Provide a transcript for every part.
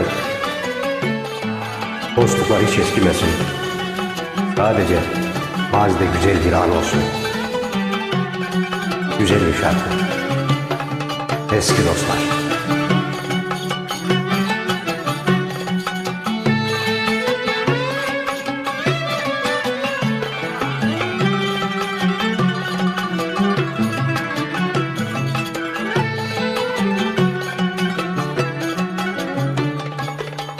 ederim. Dostluklar hiç eskimesin. Sadece mazide güzel bir an olsun. Güzel bir şarkı. Eski dostlar.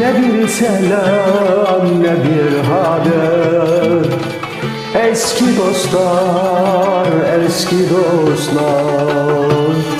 ne bir selam ne bir haber. Eski dostlar, eski dostlar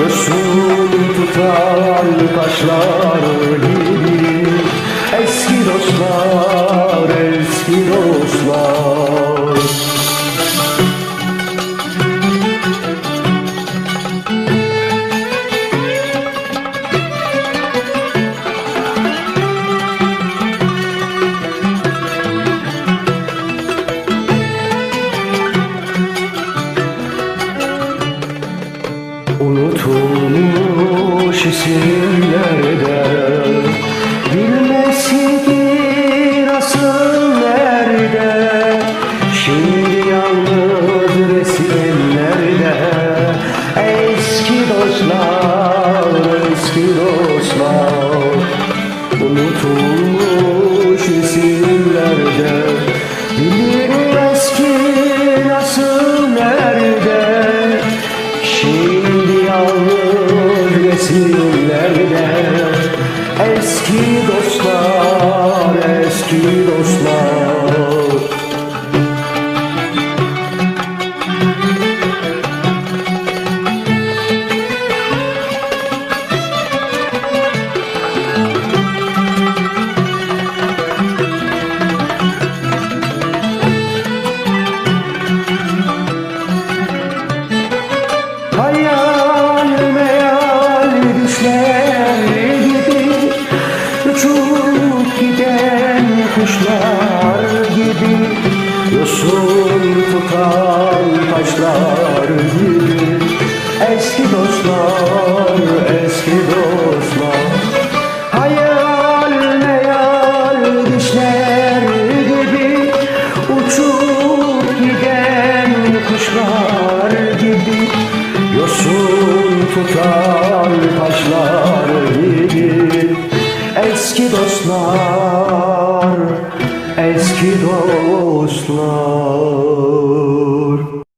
Yosun tutan taşlar gibi. Eski dostlar, eski dostlar dostlar, eski dostlar. Unutulmuş isimlerde Bilinmez ki nasıl nerede? Şimdi yalnız resimlerde Eski dostlar, eski dostlar düşler gibi Uçup giden kuşlar gibi Yosun tutan taşlar gibi eski dostlar Tutan taşlar gibi. Eski dostlar, eski dostlar